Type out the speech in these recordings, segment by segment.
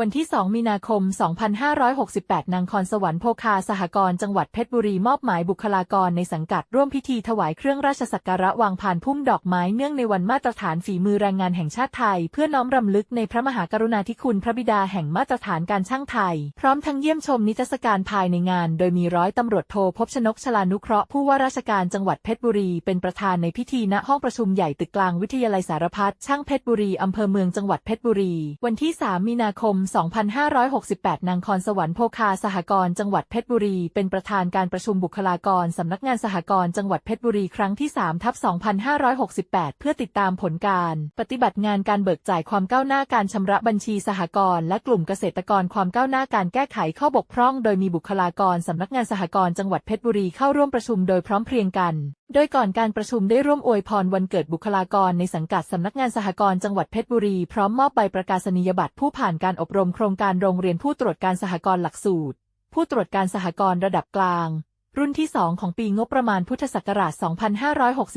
วันที่ 2 มีนาคม 2568 นางคอนสวรรค์โพคาสหกรณ์จังหวัดเพชรบุรีมอบหมายบุคลากรในสังกัดร่วมพิธีถวายเครื่องราชสักการะวางผ่านพุ่มดอกไม้เนื่องในวันมาตรฐานฝีมือแรงงานแห่งชาติไทย เพื่อน้อมรำลึกในพระมหากรุณาธิคุณพระบิดาแห่งมาตรฐานการช่างไทย พร้อมทั้งเยี่ยมชมนิทรรศการภายในงาน โดยมีร้อยตำรวจโทพบชนกชลานุเคราะห์ผู้ว่าราชการจังหวัดเพชรบุรีเป็นประธานในพิธีณห้องประชุมใหญ่ตึกกลางวิทยาลัยสารพัดช่างเพชรบุรีอำเภอเมืองจังหวัดเพชรบุรี วันที่ 3 มีนาคม2568 นางคอนสวรรค์โพคาสหกรณ์จังหวัดเพชรบุรี เป็นประธานการประชุมบุคลากรสำนักงานสหกรณ์จังหวัดเพชรบุรีครั้งที่3ทับ2568 เพื่อติดตามผลการ ปฏิบัติงานการเบิกจ่ายความก้าวหน้าการชำระบัญชีสหกรณ์และกลุ่มเกษตรกรความก้าวหน้าการแก้ไขข้อบกพร่อง โดยมีบุคลากรสำนักงานสหกรณ์จังหวัดเพชรบุรีเข้าร่วมประชุมโดยพร้อมเพรียงกัน โดยก่อนการประชุมได้ร่วมอวยพรวันเกิดบุคลากรในสังกัดสำนักงานสหกรณ์จังหวัดเพชรบุรี พร้อมมอบใบประกาศนียบัตรผู้ผ่านการอบรมโครงการโรงเรียนผู้ตรวจการสหกรณ์หลักสูตร ผู้ตรวจการสหกรณ์ระดับกลาง รุ่นที่ 2 ของปีงบประมาณพุทธศักราช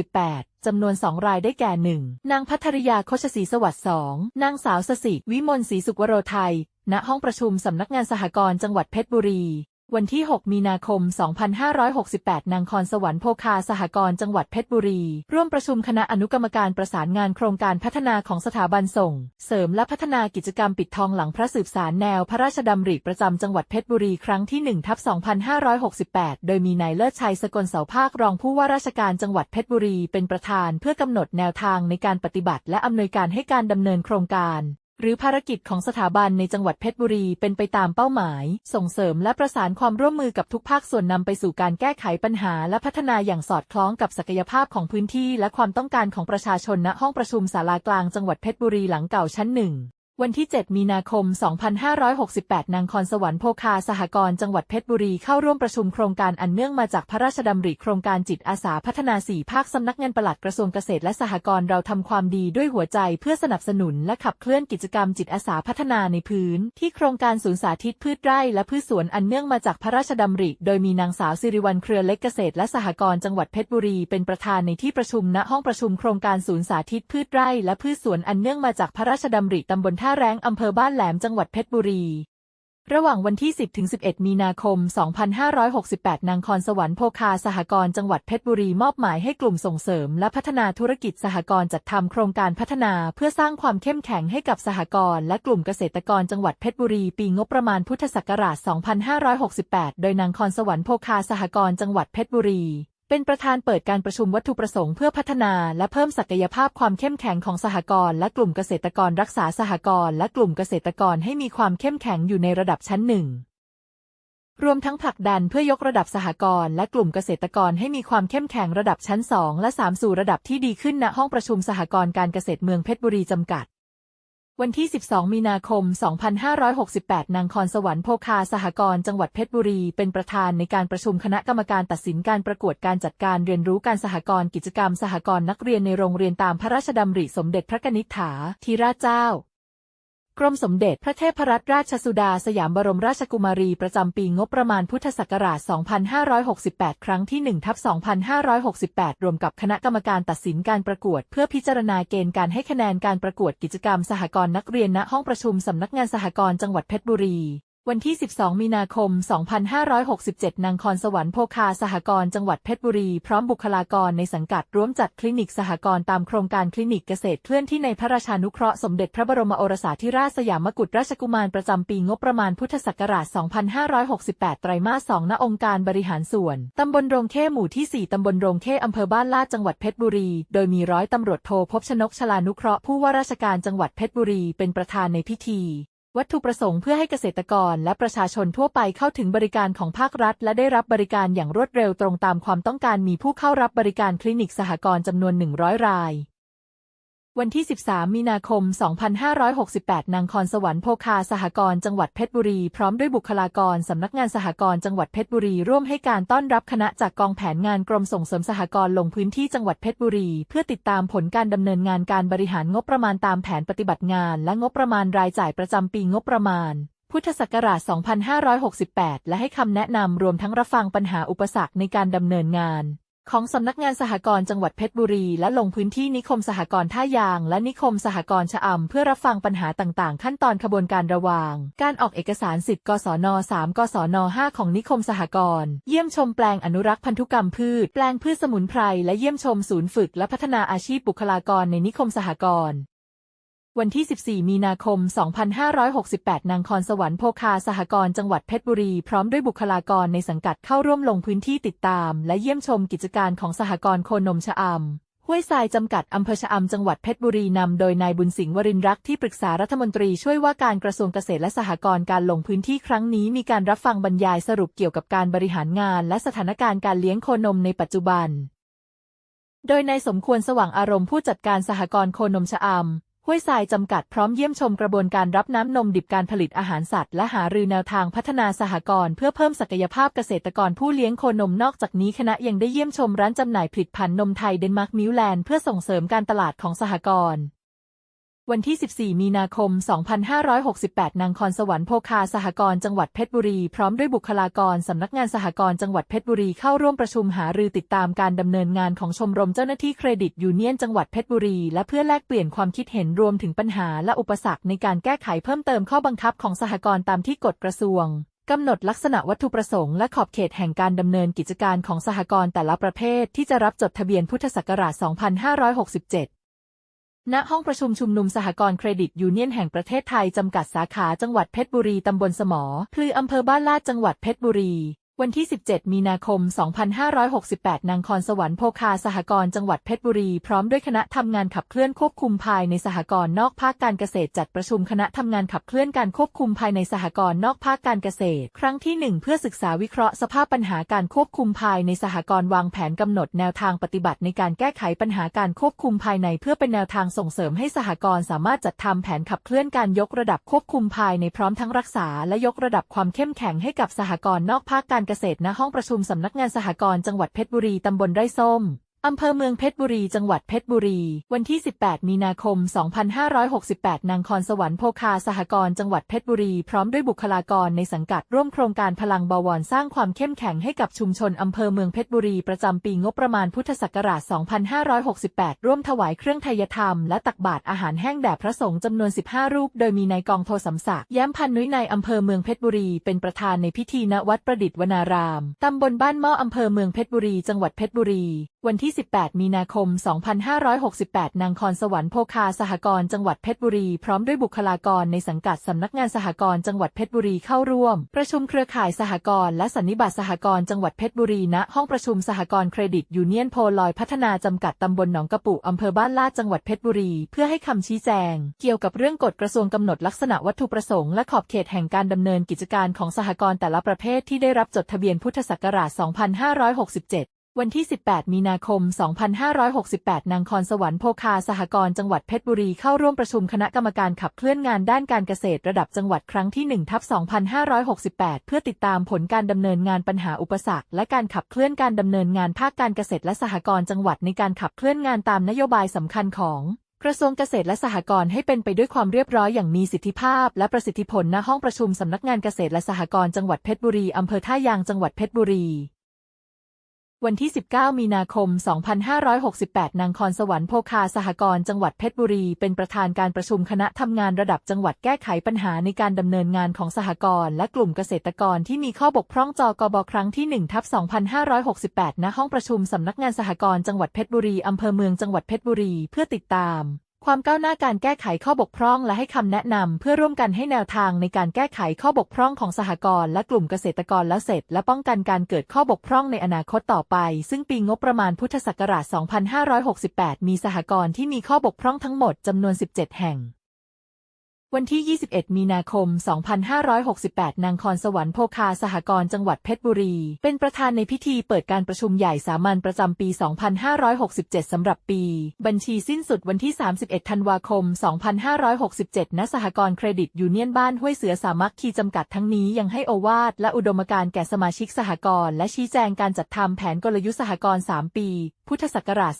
2568 จำนวน 2 รายได้แก่ 1. นางพัทริยาโคชศรีสวัสดิ์ 2. นางสาวสสิ วิมลศรีสุขวโรไทย ณ ห้องประชุมสำนักงานสหกรณ์จังหวัดเพชรบุรี วันที่ 6 มีนาคม 2568 นางคอนสวรรค์โพคาสหกรณ์จังหวัดเพชรบุรี ร่วมประชุมคณะอนุกรรมการประสานงานโครงการพัฒนาของสถาบันส่ง เสริมและพัฒนากิจกรรมปิดทองหลังพระสืบสารแนวพระราชดำริประจำจังหวัดเพชรบุรีครั้งที่ 1 ทับ 2568 โดยมีนายเลิศชัยสกลเสาภาครองผู้ว่าราชการจังหวัดเพชรบุรีเป็นประธานเพื่อกำหนดแนวทางในการปฏิบัติและอำนวยการให้การดำเนินโครงการ หรือภารกิจของสถาบันในจังหวัดเพชรบุรีเป็นไปตามเป้าหมาย ส่งเสริมและประสานความร่วมมือกับทุกภาคส่วนนำไปสู่การแก้ไขปัญหาและพัฒนาอย่างสอดคล้องกับศักยภาพของพื้นที่และความต้องการของประชาชนณห้องประชุมศาลากลางจังหวัดเพชรบุรีหลังเก่าชั้นหนึ่ง วันที่ 7 มีนาคม 2568 นางคอนสวรรค์โพคาสหกรณ์จังหวัดเพชรบุรีเข้าร่วมประชุมโครงการอันเนื่องมาจากพระราชดำริโครงการจิตอาสาพัฒนาสี่ภาคสำนักงานปลัดกระทรวงเกษตรและสหกรณ์เราทำความดีด้วยหัวใจเพื่อสนับสนุนและขับเคลื่อนกิจกรรมจิตอาสาพัฒนาในพื้น ที่โครงการศูนย์สาธิตพืชไร่และพืชสวนอันเนื่องมาจากพระราชดำริ โดยมีนางสาวสิริวัลเครือเล็กเกษตรและสหกรณ์จังหวัดเพชรบุรีเป็นประธานในที่ประชุมณห้องประชุมโครงการศูนย์สาธิตพืชไร่และพืชสวนอันเนื่องมาจากพระราชดำริตำบลท่าแรงอำเภอบ้านแหลมจังหวัดเพชรบุรี ระหว่างวันที่ 10ถึง11 มีนาคม 2568 นางคอนสวรรค์โพคาสหกรณ์จังหวัดเพชรบุรีมอบหมายให้กลุ่มส่งเสริม และพัฒนาธุรกิจสหกรณ์จัดทำโครงการพัฒนาเพื่อสร้างความเข้มแข็งให้กับสหกรณ์และกลุ่มเกษตรกรจังหวัดเพชรบุรี ปีงบประมาณพุทธศักราช 2568 โดยนางคอนสวรรค์โพคาสหกรณ์จังหวัดเพชรบุรี เป็นประธานเปิดการประชุมวัตถุประสงค์เพื่อพัฒนาและเพิ่มศักยภาพความเข้มแข็งของสหกรณ์และกลุ่มเกษตรกรรักษาสหกรณ์และกลุ่มเกษตรกรให้มีความเข้มแข็งอยู่ในระดับชั้นหนึ่งรวมทั้งผลักดันเพื่อยกระดับสหกรณ์และกลุ่มเกษตรกรให้มีความเข้มแข็งระดับชั้น 2 และ 3 สู่ระดับที่ดีขึ้นณห้องประชุมสหกรณ์การเกษตรเมืองเพชรบุรีจำกัด วันที่ 12 มีนาคม 2568 นางคอนสวรรค์โพคาสหกรณ์จังหวัดเพชรบุรี เป็นประธานในการประชุมคณะกรรมการตัดสินการประกวดการจัดการเรียนรู้การสหกรณ์กิจกรรมสหกรณ์นักเรียนในโรงเรียนตามพระราชดำริสมเด็จพระกนิษฐาธิราชเจ้า กรมสมเด็จพระเทพรัตนราชสุดาสยามบรมราชกุมารีประจำปีงบประมาณพุทธศักราช 2568 ครั้งที่ 1 ทับ 2568 รวมกับคณะกรรมการตัดสินการประกวด เพื่อพิจารณาเกณฑ์การให้คะแนนการประกวดกิจกรรมสหกรณ์นักเรียนณห้องประชุมสำนักงานสหกรณ์จังหวัดเพชรบุรี วันที่ 12 มีนาคม 2567 นางคอนสวรรค์โพคาสหกรณ์จังหวัดเพชรบุรี พร้อมบุคลากรในสังกัดร่วมจัดคลินิกสหกรณ์ตามโครงการคลินิกเกษตรเคลื่อนที่ในพระราชานุเคราะห์สมเด็จพระบรมโอรสาธิราชสยามกุฎราชกุมารประจำปีงบประมาณพุทธศักราช 2568 ไตรมาส 2 ณ องค์การบริหารส่วน ตำบลโรงเข้หมู่ที่ 4 ตำบลโรงเข้อำเภอบ้านลาดจังหวัดเพชรบุรี โดยมีร้อยตำรวจโทพบชนกชลานุเคราะห์ผู้ว่าราชการจังหวัดเพชรบุรีเป็นประธานในพิธี วัตถุประสงค์เพื่อให้เกษตรกรและประชาชนทั่วไปเข้าถึงบริการของภาครัฐ และได้รับบริการอย่างรวดเร็วตรงตามความต้องการมีผู้เข้ารับบริการคลินิกสหกรณ์จำนวน 100 ราย วันที่ 13 มีนาคม 2568 นางคอนสวรรค์โพคาสหกรณ์จังหวัดเพชรบุรี พร้อมด้วยบุคลากร สำนักงานสหกรณ์จังหวัดเพชรบุรี ร่วมให้การต้อนรับคณะจากกองแผนงานกรมส่งเสริมสหกรณ์ลงพื้นที่จังหวัดเพชรบุรี เพื่อติดตามผลการดำเนินงานการบริหารงบประมาณตามแผนปฏิบัติงาน และงบประมาณรายจ่ายประจำปีงบประมาณ พุทธศักราช 2568 และให้คำแนะนำรวมทั้งรับฟังปัญหาอุปสรรคในการดำเนินงาน ของสำนักงานสหกรณ์จังหวัดเพชรบุรี และลงพื้นที่นิคมสหกรณ์ท่ายาง และนิคมสหกรณ์ชะอำเพื่อรับฟังปัญหาต่างๆ ขั้นตอนขบวนการระหว่าง การออกเอกสารสิทธิ์กศน 3 กศน 5 ของนิคมสหกรณ์เยี่ยมชมแปลงอนุรักษ์พันธุกรรมพืช แปลงพืชสมุนไพรและเยี่ยมชมศูนย์ฝึกและพัฒนาอาชีพบุคลากรในนิคมสหกรณ์ วันที่ 14 มีนาคม 2568 นางคอนสวรรค์โพคาสหกรณ์จังหวัดเพชรบุรี พร้อมด้วยบุคลากรในสังกัดเข้าร่วมลงพื้นที่ติดตาม และเยี่ยมชมกิจการของสหกรณ์โคนมชะอำห้วยทรายจำกัดอำเภอชะอำจังหวัดเพชรบุรีนำโดยนายบุญสิงห์วรินร์รักที่ปรึกษารัฐมนตรีช่วยว่าการกระทรวงเกษตรและสหกรณ์การลงพื้นที่ครั้งนี้มีการรับฟังบรรยายสรุปเกี่ยวกับการบริหารงาน และสถานการณ์การเลี้ยงโคนมในปัจจุบันโดยนายสมควรสว่างอารมณ์ผู้จัดการสหกรณ์โคนมชะอำ ห้วยทรายจำกัดพร้อมเยี่ยมชมกระบวนการรับน้ำนมดิบการผลิตอาหารสัตว์ และหารือแนวทางพัฒนาสหกรณ์เพื่อเพิ่มศักยภาพเกษตรกรผู้เลี้ยงโคนมนอกจากนี้คณะยังได้เยี่ยมชมร้านจำหน่ายผลิตภัณฑ์นมไทยเดนมาร์กมิวแลนด์เพื่อส่งเสริมการตลาดของสหกรณ์ วันที่ 14 มีนาคม 2568 นางคอนสวรรค์โพคาสหกรณ์จังหวัดเพชรบุรี พร้อมด้วยบุคลากรสำนักงานสหกรณ์จังหวัดเพชรบุรีเข้าร่วมประชุมหารือติดตามการดำเนินงานของชมรมเจ้าหน้าที่เครดิตยูเนียนจังหวัดเพชรบุรี และเพื่อแลกเปลี่ยนความคิดเห็นรวมถึงปัญหาและอุปสรรคในการแก้ไขเพิ่มเติมข้อบังคับของสหกรณ์ตามที่กฎกระทรวงกำหนดลักษณะวัตถุประสงค์และขอบเขตแห่งการดำเนินกิจการของสหกรณ์แต่ละประเภทที่จะรับจดทะเบียนพุทธศักราช 2567 ณห้องประชุมชุมนุมสหกรณ์เครดิตยูเนียนแห่งประเทศไทยจำกัดสาขาจังหวัดเพชรบุรีตำบลสมอพลืออำเภอบ้านลาดจังหวัดเพชรบุรี วันที่ 17 มีนาคม 2568 นางคอนสวรรค์โพคาสหกรณ์จังหวัดเพชรบุรี พร้อมด้วยคณะทำงานขับเคลื่อนควบคุมภายในสหกรณ์นอกภาคการเกษตรจัดประชุมคณะทำงานขับเคลื่อนการควบคุมภายในสหกรณ์นอกภาคการเกษตร ครั้งที่ 1 เพื่อศึกษาวิเคราะห์สภาพปัญหาการควบคุมภายในสหกรณ์วางแผนกำหนดแนวทางปฏิบัติในการแก้ไขปัญหาการควบคุมภายในเพื่อเป็นแนวทางส่งเสริมให้สหกรณ์สามารถจัดทำแผนขับเคลื่อนการยกระดับควบคุมภายในพร้อมทั้งรักษา และยกระดับความเข้มแข็งให้กับสหกรณ์นอกภาคการเกษตรณห้องประชุมสำนักงานสหกรณ์จังหวัดเพชรบุรีตำบลไร่ส้ม อำเภอเมืองเพชรบุรี จังหวัดเพชรบุรี วันที่ 18 มีนาคม 2568 นางคอนสวรรค์โพคาสหกรณ์จังหวัดเพชรบุรี พร้อมด้วยบุคลากรในสังกัดร่วมโครงการพลังบวรสร้างความเข้มแข็งให้กับชุมชนอำเภอเมืองเพชรบุรี ประจำปีงบประมาณพุทธศักราช 2568 ร่วมถวายเครื่องไทยธรรมและตักบาตรอาหารแห้งแด่พระสงฆ์จำนวน 15 รูป โดยมีนายกองโทสำศักดิ์แย้มพันนุ้ยในอำเภอเมืองเพชรบุรี เป็นประธานในพิธีณวัดประดิษฐ์วนารามตำบลบ้านหม้ออำเภอเมืองเพชรบุรี จังหวัดเพชรบุรี วันที่18มีนาคม 2568 นางคอนสวรรค์โพคาสหกรณ์จังหวัดเพชรบุรี พร้อมด้วยบุคลากรในสังกัดสำนักงานสหกรณ์จังหวัดเพชรบุรีเข้าร่วม ประชุมเครือข่ายสหกรณ์และสันนิบาตสหกรณ์จังหวัดเพชรบุรีณห้องประชุมสหกรณ์เครดิตยูเนียนโพลอยพัฒนาจำกัดตำบลหนองกระปุอำเภอบ้านลาดจังหวัดเพชรบุรี เพื่อให้คำชี้แจง เกี่ยวกับเรื่องกฎกระทรวงกำหนดลักษณะวัตถุประสงค์และขอบเขตแห่งการดำเนินกิจการของสหกรณ์แต่ละประเภทที่ได้รับจดทะเบียนพุทธศักราช 2567 วันที่ 18 มีนาคม 2568 นางคอนสวรรค์โพคาสหกรณ์จังหวัดเพชรบุรีเข้าร่วมประชุมคณะกรรมการขับเคลื่อนงานด้านการเกษตรระดับจังหวัดครั้งที่ 1 ทับ 2568 เพื่อติดตามผลการดำเนินงานปัญหาอุปสรรค และการขับเคลื่อนการดำเนินงานภาคการเกษตรและสหกรณ์จังหวัดในการขับเคลื่อนงานตามนโยบายสำคัญของกระทรวงเกษตรและสหกรณ์ให้เป็นไปด้วยความเรียบร้อยอย่างมีสิทธิภาพ และประสิทธิผลณห้องประชุมสำนักงานเกษตรและสหกรณ์จังหวัดเพชรบุรีอำเภอท่ายางจังหวัดเพชรบุรี วันที่ 19 มีนาคม 2568 นางคอนสวรรค์โพคาสหกรณ์จังหวัดเพชรบุรี เป็นประธานการประชุมคณะทำงานระดับจังหวัดแก้ไขปัญหาในการดำเนินงานของสหกรณ์และกลุ่มเกษตรกรที่มีข้อบกพร่องจกบครั้งที่1ทับ2568 ณ ห้องประชุมสำนักงานสหกรณ์จังหวัดเพชรบุรีอำเภอเมืองจังหวัดเพชรบุรีเพื่อติดตาม ความก้าวหน้าการแก้ไขข้อบกพร่องและให้คำแนะนำเพื่อร่วมกันให้แนวทางในการแก้ไขข้อบกพร่องของสหกรณ์และกลุ่มเกษตรกรแล้วเสร็จ และป้องกันการเกิดข้อบกพร่องในอนาคตต่อไป ซึ่งปีงบประมาณพุทธศักราช 2568 มีสหกรณ์ที่มีข้อบกพร่องทั้งหมดจำนวน 17 แห่ง วันที่ 21 มีนาคม 2568 นางคอนสวรรค์โพคาสหกรณ์จังหวัดเพชรบุรี เป็นประธานในพิธีเปิดการประชุมใหญ่สามัญประจำปี 2567 สำหรับปี บัญชีสิ้นสุดวันที่ 31 ธันวาคม 2567 ณ สหกรณ์เครดิตยูเนียนบ้านห้วยเสือสามัคคีจำกัดทั้งนี้ยังให้โอวาทและอุดมการแก่สมาชิกสหกรณ์และชี้แจงการจัดทำแผนกลยุทธ์สหกรณ์ 3 ปี พุทธศักราช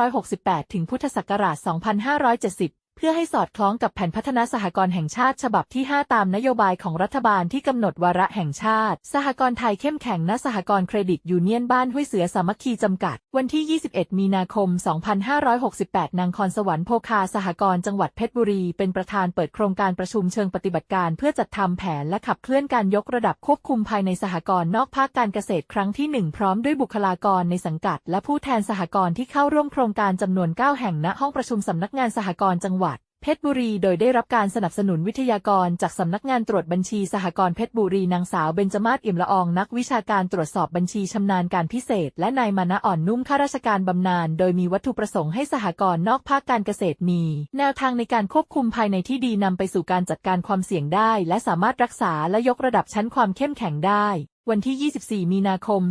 2568 ถึงพุทธศักราช 2570เพื่อให้สอดคล้องกับแผนพัฒนาสหกรณ์แห่งชาติฉบับที่ 5 ตามนโยบายของรัฐบาลที่กำหนดวาระแห่งชาติ สหกรณ์ไทยเข้มแข็งณสหกรณ์เครดิตยูเนียนบ้านห้วยเสือสามัคคีจำกัด วันที่ 21 มีนาคม 2568 นางคอนสวรรค์โพคาสหกรณ์จังหวัดเพชรบุรี เป็นประธานเปิดโครงการประชุมเชิงปฏิบัติการ เพื่อจัดทำแผนและขับเคลื่อนการยกระดับควบคุมภายในสหกรณ์นอกภาคการเกษตรครั้งที่ 1 พร้อมด้วยบุคลากรในสังกัด และผู้แทนสหกรณ์ที่เข้าร่วมโครงการจำนวน 9 แห่งณห้องประชุมสำนักงานสหกรณ์จังหวัด เพชรบุรีโดยได้รับการสนับสนุนวิทยากรจากสำนักงานตรวจบัญชีสหกรณ์เพชรบุรีนางสาวเบญจมาศอี่มละอองนักวิชาการตรวจสอบบัญชีชำนาญการพิเศษ และนายมานะอ่อนนุ่มข้าราชการบำนาญโดยมีวัตถุประสงค์ให้สหกรณ์นอกภาคการเกษตรมี แนวทางในการควบคุมภายในที่ดีนำไปสู่การจัดการความเสี่ยงได้ และสามารถรักษาและยกระดับชั้นความเข้มแข็งได้ วันที่ 24 มีนาคม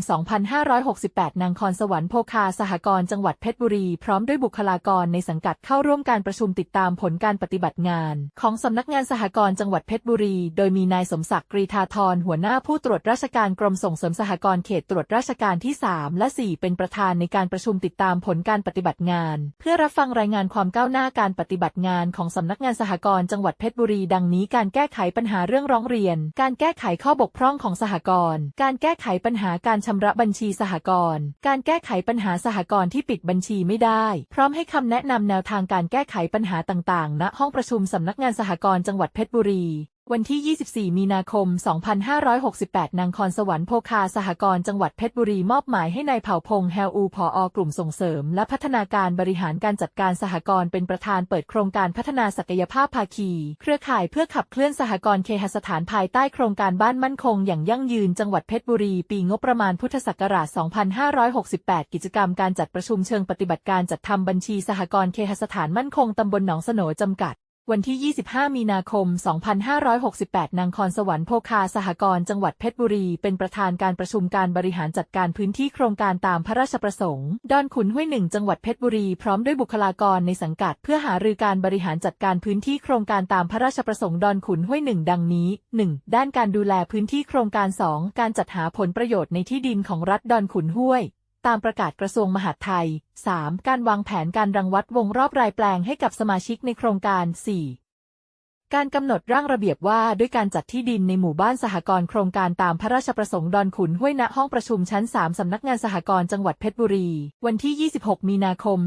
2568 นางคอนสวรรค์โพคาสหกรณ์จังหวัดเพชรบุรี พร้อมด้วยบุคลากรในสังกัดเข้าร่วมการประชุมติดตามผลการปฏิบัติงาน ของสำนักงานสหกรณ์จังหวัดเพชรบุรี โดยมีนายสมศักดิ์กรีธาธรหัวหน้าผู้ตรวจราชการกรมส่งเสริมสหกรณ์เขตตรวจราชการที่ 3 และ 4 เป็นประธานในการประชุมติดตามผลการปฏิบัติงาน เพื่อรับฟังรายงานความก้าวหน้าการปฏิบัติงานของสำนักงานสหกรณ์จังหวัดเพชรบุรี ดังนี้การแก้ไขปัญหาเรื่องร้องเรียน การแก้ไขข้อบกพร่องของสหกรณ์การแก้ไขปัญหาการชำระบัญชีสหกรณ์ การแก้ไขปัญหาสหกรณ์ที่ปิดบัญชีไม่ได้ พร้อมให้คำแนะนำแนวทางการแก้ไขปัญหาต่างๆ ณ ห้องประชุมสำนักงานสหกรณ์จังหวัดเพชรบุรี วันที่ 24 มีนาคม 2568 นางคอนสวรรค์โพคาสหกรณ์จังหวัดเพชรบุรีมอบหมายให้นายเผ่าพงษ์แฮลอูผออกลุ่มส่งเสริม และพัฒนาการบริหารการจัดการสหกรณ์เป็นประธานเปิดโครงการพัฒนาศักยภาพภาคี เครือข่ายเพื่อขับเคลื่อนสหกรณ์เคหสถานภายใต้โครงการบ้านมั่นคงอย่างยั่งยืนจังหวัดเพชรบุรี ปีงบประมาณพุทธศักราช 2568 กิจกรรมการจัดประชุมเชิงปฏิบัติการจัดทำบัญชีสหกรณ์เคหสถานมั่นคงตำบลหนองสโหนจำกัด วันที่ 25 มีนาคม 2568 นางคอนสวรรค์โพคาสหกรณ์จังหวัดเพชรบุรี เป็นประธานการประชุมการบริหารจัดการพื้นที่โครงการตามพระราชประสงค์ ดอนขุนห้วยหนึ่งจังหวัดเพชรบุรี พร้อมด้วยบุคลากรในสังกัด เพื่อหารือการบริหารจัดการพื้นที่โครงการตามพระราชประสงค์ดอนขุนห้วยหนึ่งดังนี้ 1. ด้านการดูแลพื้นที่โครงการ 2. การจัดหาผลประโยชน์ในที่ดินของรัฐดอนขุนห้วย ตามประกาศกระทรวงมหาดไทย 3. การวางแผนการรังวัดวงรอบรายแปลงให้กับสมาชิกในโครงการ 4. การกำหนดร่างระเบียบว่าด้วยการจัดที่ดินในหมู่บ้านสหกรณ์โครงการตามพระราชประสงค์ดอนขุนห้วยณห้องประชุมชั้น 3 สำนักงานสหกรณ์จังหวัดเพชรบุรี วันที่ 26 มีนาคม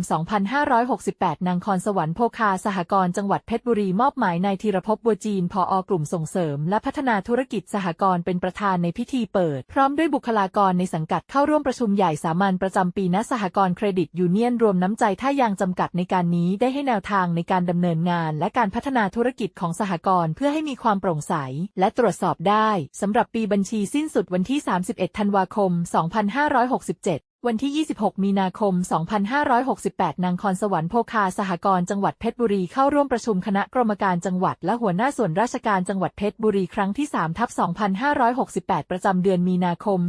2568 นางคอนสวรรค์โพคาสหกรณ์จังหวัดเพชรบุรีมอบหมายนายธีรภพบัวจีนพออกลุ่มส่งเสริม และพัฒนาธุรกิจสหกรณ์เป็นประธานในพิธีเปิด พร้อมด้วยบุคลากรในสังกัดเข้าร่วมประชุมใหญ่สามัญประจำปีณสหกรณ์เครดิตยูเนียนรวมน้ำใจท่ายางจำกัดในการนี้ได้ให้แนวทางในการดำเนินงาน และการพัฒนาธุรกิจของสหกรณ์เพื่อให้มีความโปร่งใส และตรวจสอบได้สำหรับปีบัญชีสิ้นสุดวันที่ 31 ธันวาคม 2567วันที่ 26 มีนาคม 2568 นางคอนสวรรค์โพคาสหกรณ์จังหวัดเพชรบุรีเข้าร่วมประชุมคณะกรรมการจังหวัดและหัวหน้าส่วนราชการจังหวัดเพชรบุรีครั้งที่3ทับ2568 ประจำเดือนมีนาคม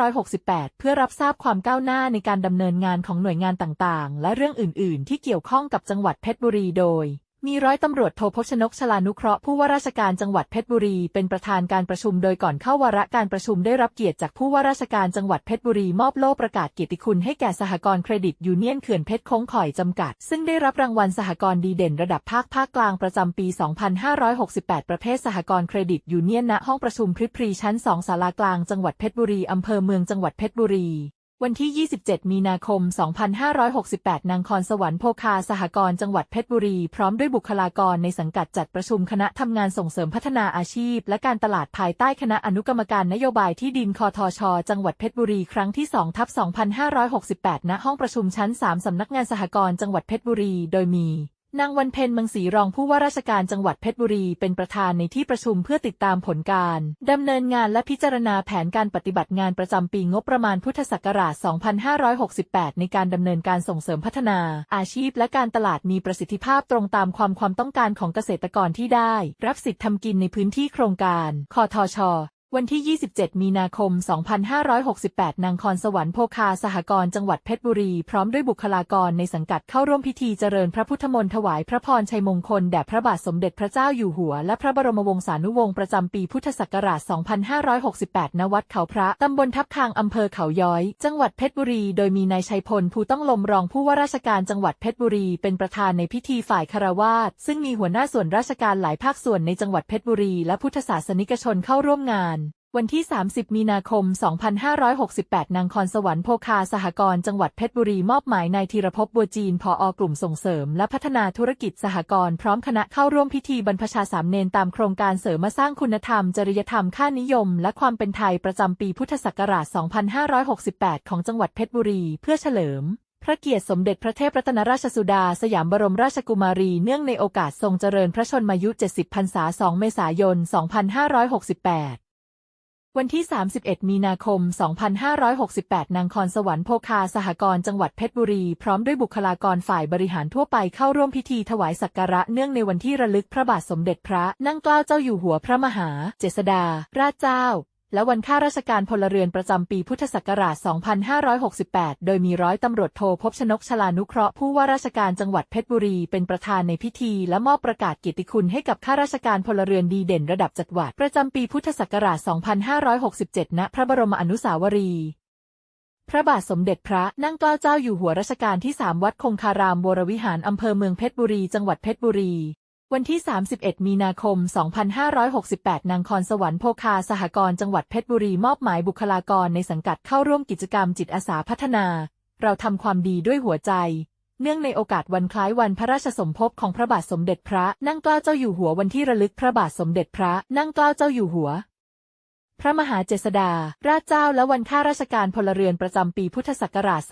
2568 เพื่อรับทราบความก้าวหน้าในการดำเนินงานของหน่วยงานต่างๆ และเรื่องอื่น ๆ ที่เกี่ยวข้องกับจังหวัดเพชรบุรีโดย มีร้อยตำรวจโทพชนกชลานุเคราะห์ผู้ว่าราชการจังหวัดเพชรบุรี เป็นประธานการประชุมโดยก่อนเข้าวาระการประชุมได้รับเกียรติจากผู้ว่าราชการจังหวัดเพชรบุรีมอบโล่ประกาศเกียรติคุณให้แก่สหกรณ์เครดิตยูเนียนเขื่อนเพชรคงข่อยจำกัด ซึ่งได้รับรางวัลสหกรณ์ดีเด่นระดับภาคภาคกลางประจำปี 2568 ประเภทสหกรณ์เครดิตยูเนียนณห้องประชุมพริพรีชั้น 2 ศาลากลางจังหวัดเพชรบุรีอำเภอเมืองจังหวัดเพชรบุรี วันที่ 27 มีนาคม 2568 นางคอนสวรรค์โพคาสหกรณ์จังหวัดเพชรบุรี พร้อมด้วยบุคลากรในสังกัดจัดประชุมคณะทำงานส่งเสริมพัฒนาอาชีพ และการตลาดภายใต้คณะอนุกรรมการนโยบายที่ดินคอทชจังหวัดเพชรบุรี ครั้งที่ 2 ทับ 2568 ณ ห้องประชุมชั้น 3 สำนักงานสหกรณ์จังหวัดเพชรบุรี โดยมี นางวันเพ็ญมืองศรีรองผู้ว่าราชการจังหวัดเพชรบุรีเป็นประธานในที่ประชุมเพื่อติดตามผลการดำเนินงานและพิจารณาแผนการปฏิบัติงานประจำปีงบประมาณพุทธศักราช 2568 ในการดำเนินการส่งเสริมพัฒนา อาชีพและการตลาดมีประสิทธิภาพตรงตามความความต้องการของเกษตรกรที่ได้ รับสิทธิ์ทำกินในพื้นที่โครงการคอทช วันที่ 27 มีนาคม 2568 นางคอนสวรรค์โพคาสหกรณ์จังหวัดเพชรบุรี พร้อมด้วยบุคลากรในสังกัดเข้าร่วมพิธีเจริญพระพุทธมนต์ถวายพระพรชัยมงคลแด่พระบาทสมเด็จพระเจ้าอยู่หัว และพระบรมวงศานุวงศ์ประจำปีพุทธศักราช 2568 ณ วัดเขาพระ ตำบลทับคางอำเภอเขาย้อย จังหวัดเพชรบุรี โดยมีนายชัยพลภูต้องลมรองผู้ว่าราชการจังหวัดเพชรบุรี เป็นประธานในพิธีฝ่ายคารวาสซึ่งมีหัวหน้าส่วนราชการหลายภาคส่วนในจังหวัดเพชรบุรี และพุทธศาสนิกชนเข้าร่วมงาน วันที่ 30 มีนาคม 2568 นางคอนสวรรค์โพคาสหกรณ์จังหวัดเพชรบุรีมอบหมายนายธีรภพบัวจีนผออกลุ่มส่งเสริม และพัฒนาธุรกิจสหกรณ์พร้อมคณะเข้าร่วมพิธีบรรพชาสามเณรตามโครงการเสริมมาสร้างคุณธรรม จริยธรรมค่านิยม และความเป็นไทยประจำปีพุทธศักราช 2568 ของจังหวัดเพชรบุรีเพื่อเฉลิมพระเกียรติสมเด็จพระเทพรัตนราชสุดาสยามบรมราชกุมารีเนื่องในโอกาสทรงเจริญพระชนมายุ 70 พรรษา 2 เมษายน 2568 วันที่ 31 มีนาคม 2568 นางคอนสวรรค์โพคาสหกรณ์จังหวัดเพชรบุรี พร้อมด้วยบุคลากรฝ่ายบริหารทั่วไปเข้าร่วมพิธีถวายสักการะเนื่องในวันที่ระลึกพระบาทสมเด็จพระนั่งเกล้าเจ้าอยู่หัวพระมหา เจษฎาราชเจ้า และวันข้าราชการพลเรือนประจำปีพุทธศักราช 2568 โดยมีร้อยตำรวจโทพบชนกชลานุเคราะห์ผู้ว่าราชการจังหวัดเพชรบุรีเป็นประธานในพิธี และมอบประกาศเกียรติคุณให้กับข้าราชการพลเรือนดีเด่นระดับจังหวัดประจำปีพุทธศักราช 2567 ณ พระบรมอนุสาวรีย์พระบาทสมเด็จพระนั่งเกล้าเจ้าอยู่หัวรัชกาลที่3วัดคงคารามบวรวิหารอำเภอเมืองเพชรบุรี จังหวัดเพชรบุรี วันที่ 31 มีนาคม 2568 นางคอนสวรรค์โพคาสหกรณ์จังหวัดเพชรบุรีมอบหมายบุคลากรในสังกัดเข้าร่วมกิจกรรมจิตอาสาพัฒนา เราทำความดีด้วยหัวใจ เนื่องในโอกาสวันคล้ายวันพระราชสมภพของพระบาทสมเด็จพระนั่งเกล้าเจ้าอยู่หัววันที่ระลึกพระบาทสมเด็จพระนั่งเกล้าเจ้าอยู่หัว พระมหาเจษฎาราชเจ้าและวันข้าราชการพลเรือนประจำปีพุทธศักราช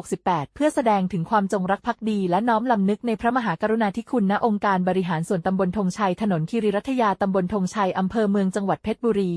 2568 เพื่อแสดงถึงความจงรักภักดีและน้อมลำนึกในพระมหากรุณาธิคุณณองค์การบริหารส่วนตำบลธงชัย ถนนคีรีรัตยา ตำบลธงชัย อำเภอเมืองจังหวัดเพชรบุรี